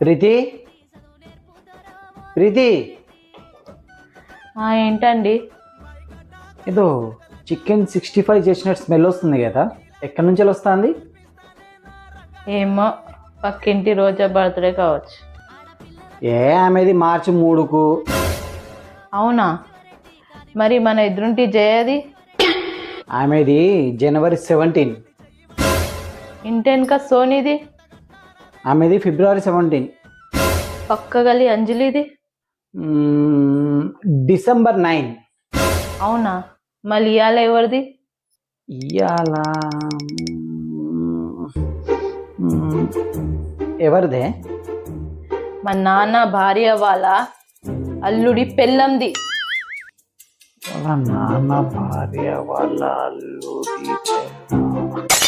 ప్రీతి? ప్రీతి? ఏంటండి? ఏదో chicken sixty five చేసినట్టు స్మెల్ వస్తుంది కదా. ఎక్కడి నుంచి వస్తుంది? ఏమో పక్కింటి రోజా బర్త్డే కావచ్చు. ఏ ఆమెది మార్చి మూడుకు. అవునా? మరి మన ఎదురుంటి జయది? ఆమెది జనవరి సెవెంటీన్. ఇంటెనక సోనీది? ఆమెది ఫిబ్రవరి సెవెంటీన్. పక్క గలి అంజలిది? December nine. అవునా? మళ్ళీ ఇవాళ ఎవరిది? ఇవాళ ఎవరిదే? మా నాన్న భార్య వాళ్ళ అల్లుడి పెళ్ళంది. వాళ్ళ నాన్న భార్య వాళ్ళ అల్లుడి.